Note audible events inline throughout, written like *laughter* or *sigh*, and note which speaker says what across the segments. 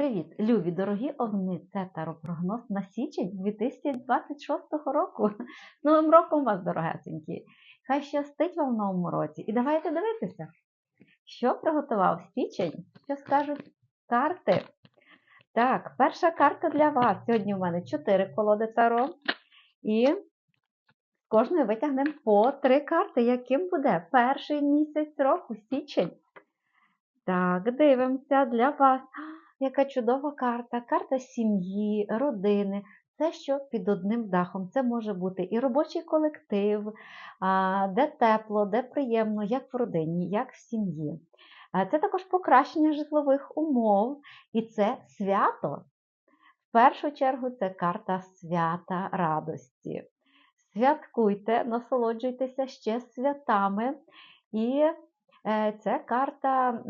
Speaker 1: Привіт, любі дорогі овни! Це таропрогноз на січень 2026 року. З Новим роком вас, дорогесенькі! Хай щастить вам в новому році. І давайте дивитися, що приготував січень, що скажуть карти. Так, перша карта для вас. Сьогодні у мене 4 колоди таро. І з кожної витягнемо по 3 карти, яким буде перший місяць року, січень. Так, дивимося для вас. Яка чудова карта, карта сім'ї, родини, все, що під одним дахом. Це може бути і робочий колектив, де тепло, де приємно, як в родині, як в сім'ї. Це також покращення житлових умов, і це свято. В першу чергу це карта свята радості. Святкуйте, насолоджуйтеся ще святами. І е, це карта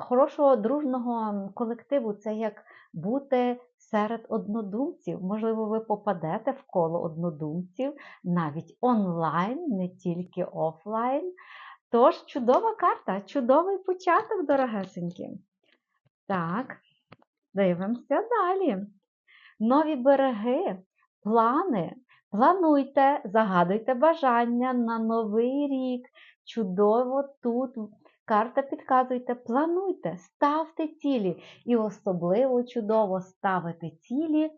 Speaker 1: хорошого дружного колективу це як бути серед однодумців. Можливо, ви попадете в коло однодумців навіть онлайн, не тільки офлайн. Тож, чудова карта, чудовий початок, дорогесенькі. Так, дивимося далі. Нові береги, плани. Плануйте, загадуйте бажання на новий рік. Чудово тут Карта підказуйте, плануйте, ставте цілі. І особливо чудово ставити цілі.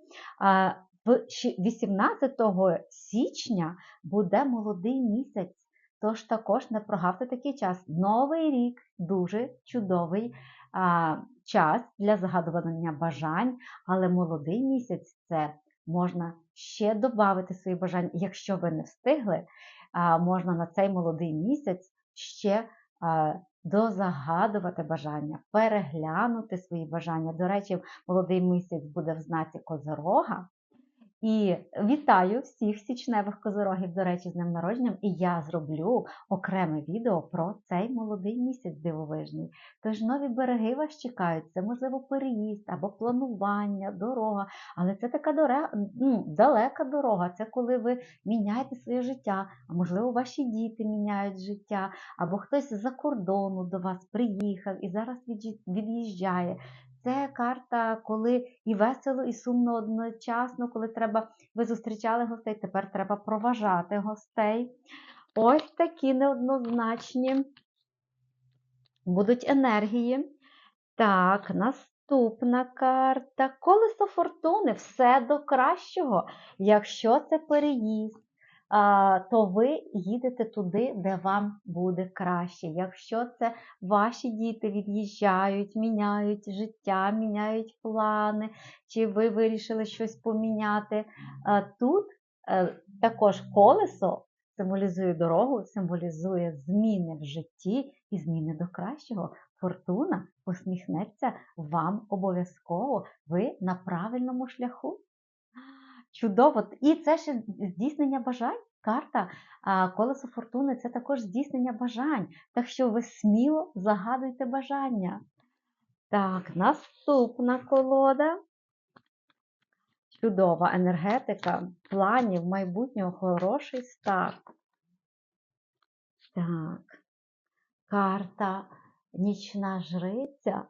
Speaker 1: В 18 січня буде молодий місяць, тож також не прогавте такий час. Новий рік дуже чудовий час для загадування бажань, але молодий місяць це можна ще додати свої бажання. Якщо ви не встигли, можна на цей молодий місяць ще. А, дозагадувати бажання, переглянути свої бажання. До речі, молодий місяць буде в знаці Козорога. І вітаю всіх січневих козорогів, до речі, з днем народженням, і я зроблю окреме відео про цей молодий місяць дивовижний. Тож нові береги вас чекають, це, можливо, переїзд або планування, дорога. Але це така дорога, ну, далека дорога. Це коли ви міняєте своє життя, а можливо, ваші діти міняють життя, або хтось з-за кордону до вас приїхав і зараз від'їжджає. Це карта, коли і весело, і сумно одночасно, коли треба, ви зустрічали гостей, тепер треба проважати гостей. Ось такі неоднозначні будуть енергії. Так, наступна карта. Колесо фортуни, все до кращого. Якщо це переїзд, то ви їдете туди, де вам буде краще. Якщо це ваші діти від'їжджають, міняють життя, міняють плани, чи ви вирішили щось поміняти, тут е, також колесо символізує дорогу, символізує зміни в житті і зміни до кращого. Фортуна посміхнеться вам обов'язково, ви на правильному шляху. Чудово! І це ще здійснення бажань. Карта колесо фортуни це також здійснення бажань. Так що ви сміло загадуйте бажання. Так, наступна колода. Чудова енергетика, планів майбутнього хороший старт. Так, карта нічна жриця,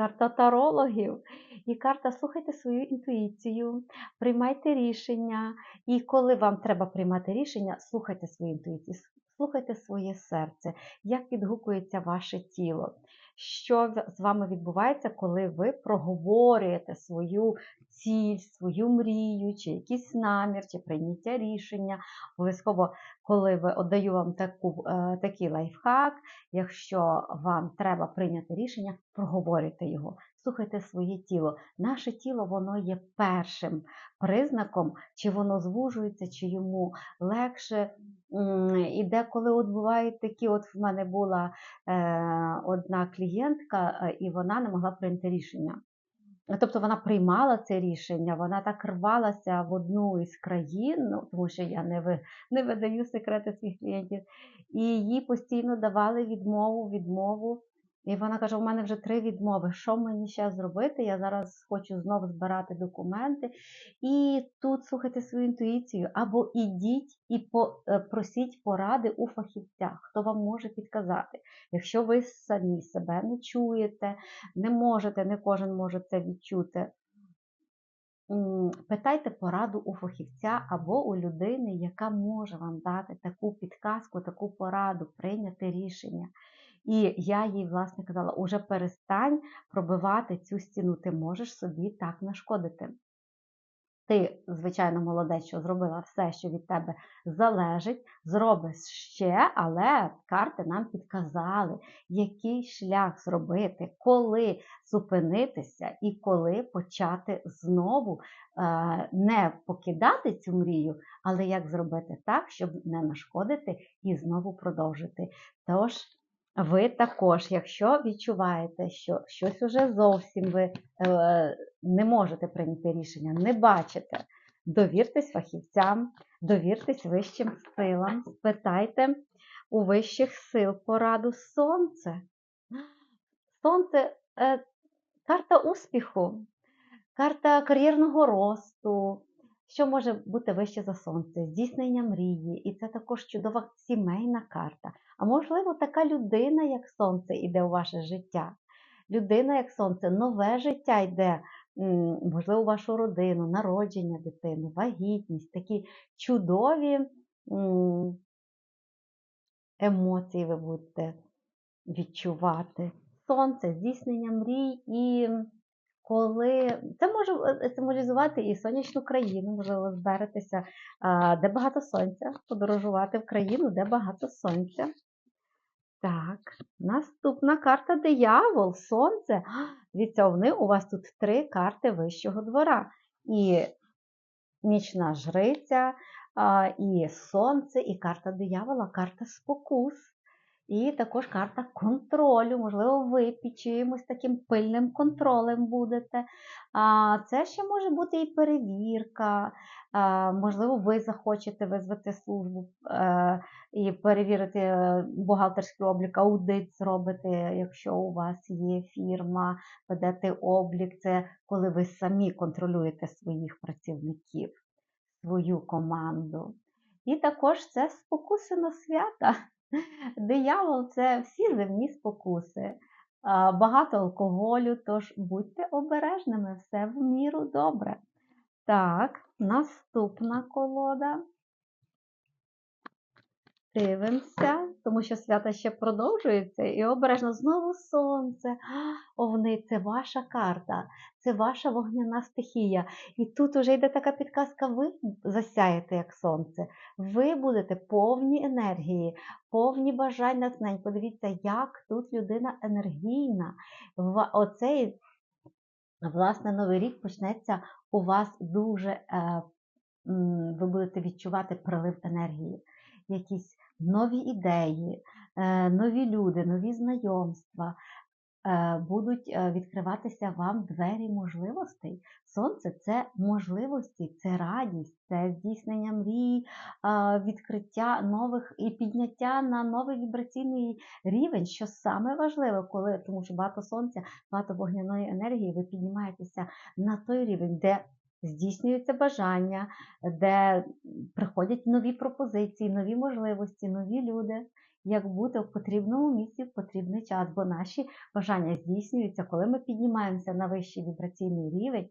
Speaker 1: карта тарологів. І карта слухайте свою інтуїцію, приймайте рішення. І коли вам треба приймати рішення, слухайте свою інтуїцію, слухайте своє серце, як відгукується ваше тіло. Що з вами відбувається, коли ви проговорюєте свою ціль, свою мрію, чи якийсь намір, чи прийняття рішення. Обов'язково, коли ви отдаю вам таку, е, такий лайфхак, якщо вам треба прийняти рішення, проговорюйте його слухайте своє тіло. Наше тіло воно є першим признаком, чи воно звужується, чи йому легше. І деколи от бувають такі, от в мене була е, одна клієнтка, е, і вона не могла прийняти рішення. Тобто вона приймала це рішення, вона так рвалася в одну із країн, ну, тому що я не ви, не видаю секрети своїх клієнтів, і їй постійно давали відмову, відмову. І вона каже: у мене вже три відмови. Що мені ще зробити? Я зараз хочу знову збирати документи. І тут слухайте свою інтуїцію, або ідіть і по- е, просіть поради у фахівця, хто вам може підказати. Якщо ви самі себе не чуєте, не можете, не кожен може це відчути. Питайте пораду у фахівця або у людини, яка може вам дати таку підказку, таку пораду, прийняти рішення. І я їй, власне, казала: уже перестань пробивати цю стіну, ти можеш собі так нашкодити. Ти, звичайно, молодець, що зробила все, що від тебе залежить, зробиш ще, але карти нам підказали, який шлях зробити, коли зупинитися і коли почати знову е, не покидати цю мрію, але як зробити так, щоб не нашкодити і знову продовжити. Тож, ви також, якщо відчуваєте, що щось уже зовсім ви е, не можете прийняти рішення, не бачите, довіртесь фахівцям, довіртесь вищим силам, спитайте у вищих сил пораду сонце. Сонце е, карта успіху, карта кар'єрного росту. Що може бути вище за сонце? Здійснення мрії, і це також чудова сімейна карта. А можливо, така людина, як сонце, йде у ваше життя. Людина, як сонце, нове життя йде, можливо, у вашу родину, народження дитини, вагітність, такі чудові емоції ви будете відчувати. Сонце, здійснення мрій і коли це може е, символізувати і сонячну країну, можливо, зберетеся, де багато сонця, подорожувати в країну, де багато сонця. Так, наступна карта диявол, сонце. *gasps* Дивіться, вони у вас тут три карти вищого двора. І нічна жриця, і сонце, і карта диявола, карта спокус. І також карта контролю. Можливо, ви під чиїмось таким пильним контролем будете. А, Це ще може бути і перевірка. Можливо, ви захочете визвати службу е, і перевірити е, бухгалтерський облік, аудит зробити, якщо у вас є фірма, ведете облік. Це коли ви самі контролюєте своїх працівників, свою команду. І також це спокуси на свята. Диявол це всі земні спокуси, багато алкоголю, тож будьте обережними, все в міру добре. Так, наступна колода. Дивимося, тому що свята ще продовжується, і обережно знову сонце. Овни, це ваша карта, це ваша вогняна стихія. І тут уже йде така підказка: ви засяєте як сонце. Ви будете повні енергії, повні бажань натхнень. Подивіться, як тут людина енергійна. Оцей, власне, новий рік почнеться у вас дуже. Е, ви будете відчувати прилив енергії, якісь нові ідеї, е, нові люди, нові знайомства. е, Будуть е, відкриватися вам двері можливостей. Сонце це можливості, це радість, це здійснення мрій, відкриття нових і підняття на новий вібраційний рівень, що саме важливе, коли тому що багато сонця, багато вогняної енергії, ви піднімаєтеся на той рівень, де здійснюються бажання, де приходять нові пропозиції, нові можливості, нові люди. Як бути в потрібному місці в потрібний час, бо наші бажання здійснюються, коли ми піднімаємося на вищий вібраційний рівень,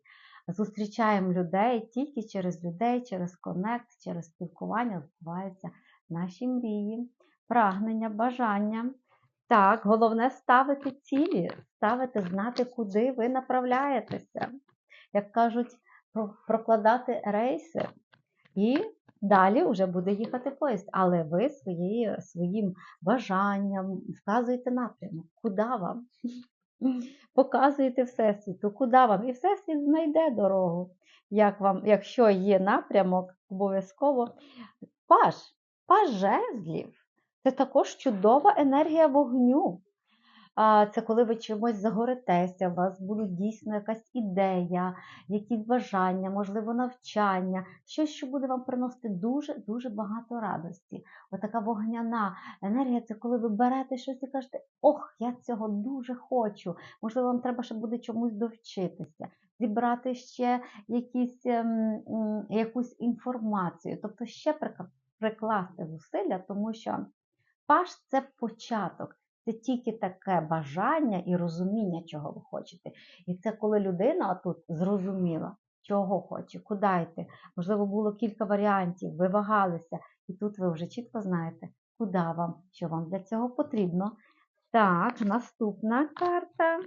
Speaker 1: зустрічаємо людей тільки через людей, через конект, через спілкування збуваються наші мрії, прагнення, бажання. Так, головне ставити цілі, ставити, знати, куди ви направляєтеся. Як кажуть, прокладати рейси. І далі вже буде їхати поїзд. Але ви своєю, своїм бажанням вказуєте напрямок, куди вам. *laughs* Показуєте Всесвіту, куди вам. І Всесвіт знайде дорогу. Як вам, якщо є напрямок, обов'язково паж, паж жезлів. Це також чудова енергія вогню. Це коли ви чимось загоритеся, у вас будуть дійсно якась ідея, якісь бажання, можливо, навчання, щось, що буде вам приносити дуже-дуже багато радості. Отака вогняна енергія це коли ви берете щось і кажете, ох, я цього дуже хочу. Можливо, вам треба ще буде чомусь довчитися, зібрати ще якісь, ем, якусь інформацію, тобто ще прикласти зусилля, тому що паш це початок. Це тільки таке бажання і розуміння, чого ви хочете. І це коли людина тут зрозуміла, чого хоче, куди йти. Можливо, було кілька варіантів, ви вагалися, і тут ви вже чітко знаєте, куди вам, що вам для цього потрібно. Так, наступна карта.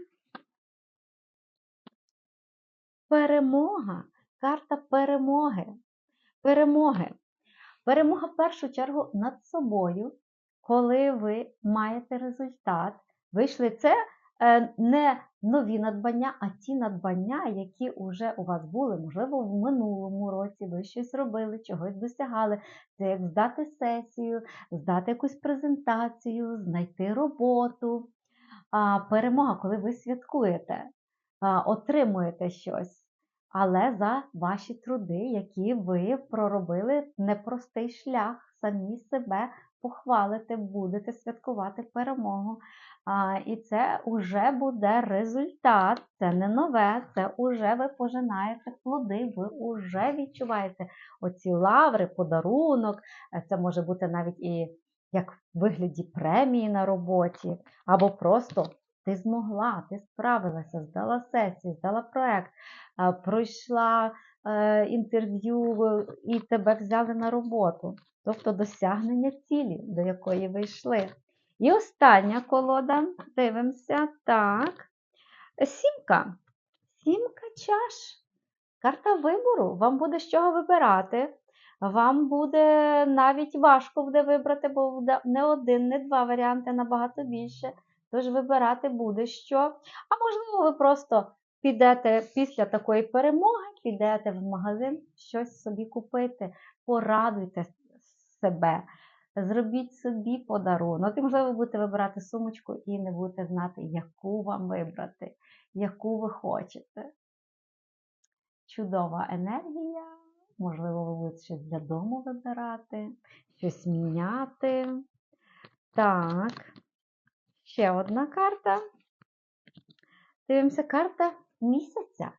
Speaker 1: Перемога. Карта перемоги. Перемоги. Перемога в першу чергу над собою, коли ви маєте результат. Вийшли це е, не нові надбання, а ті надбання, які вже у вас були, можливо, в минулому році ви щось робили, чогось досягали. Це як здати сесію, здати якусь презентацію, знайти роботу. Перемога, коли ви святкуєте, отримуєте щось. Але за ваші труди, які ви проробили непростий шлях, самі себе похвалите, будете святкувати перемогу. А, І це вже буде результат, це не нове, це вже ви пожинаєте плоди, ви вже відчуваєте оці лаври, подарунок. Е, Це може бути навіть і як в вигляді премії на роботі, або просто ти змогла, ти справилася, здала сесію, здала проект, пройшла е, інтерв'ю і тебе взяли на роботу. Тобто досягнення цілі, до якої ви йшли. І остання колода, дивимося, так. Сімка. Сімка чаш. Карта вибору. Вам буде з чого вибирати. Вам буде навіть важко буде вибрати, бо буде не один, не два варіанти, набагато більше. Тож вибирати буде що. А можливо, ви просто підете після такої перемоги, підете в магазин щось собі купити, порадуйте себе, зробіть собі подарунок. І, можливо, ви будете вибирати сумочку і не будете знати, яку вам вибрати, яку ви хочете. Чудова енергія. Можливо, ви будете щось для дому вибирати, щось міняти. Так, ще одна карта. Дивимося, карта місяця.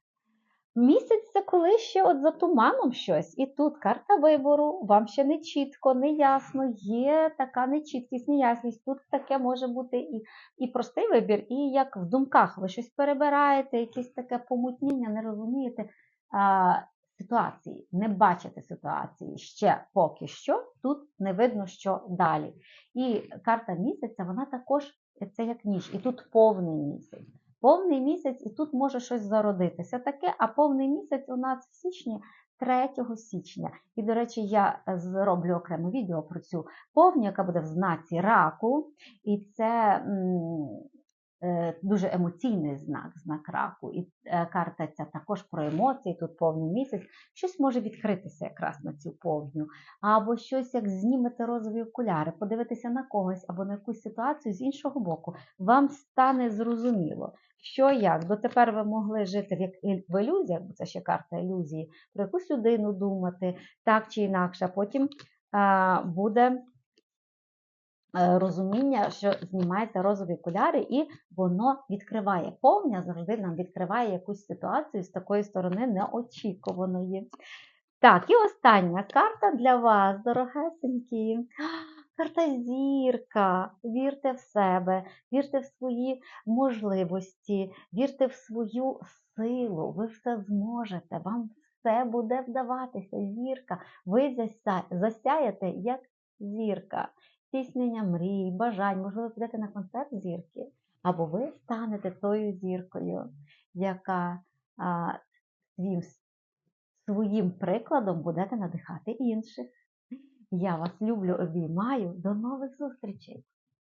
Speaker 1: Місяць це коли ще от за туманом щось. І тут карта вибору, вам ще не чітко, не ясно, є така нечіткість, неясність. Тут таке може бути і і простий вибір, і як в думках ви щось перебираєте, якесь таке помутніння, не розумієте а, ситуації, не бачите ситуації ще поки що, тут не видно, що далі. І карта місяця, вона також це як ніч, і тут повний місяць. Повний місяць, і тут може щось зародитися таке, а повний місяць у нас в січні 3 січня. І, до речі, я зроблю окреме відео про цю повню, яка буде в знаці раку. І це е, дуже емоційний знак, знак раку. І е, карта ця також про емоції, тут повний місяць. Щось може відкритися якраз на цю повню. Або щось, як знімете розові окуляри, подивитися на когось або на якусь ситуацію з іншого боку. Вам стане зрозуміло. Що як? Дотепер ви могли жити в, ілюзіях, бо це ще карта ілюзії, про якусь людину думати, так чи інакше, потім буде а, розуміння, що знімаєте розові окуляри, і воно відкриває. Повня завжди нам відкриває якусь ситуацію з такої сторони неочікуваної. Так, і остання карта для вас, дорогесенькі. Карта зірка. Вірте в себе, вірте в свої можливості, вірте в свою силу. Ви все зможете, вам все буде вдаватися. Зірка. Ви засяєте як зірка. Здійснення мрій, бажань, можливо, підете на концерт зірки, або ви станете тою зіркою, яка а, своїм, своїм прикладом будете надихати інших. Я вас люблю, обіймаю. До нових зустрічей!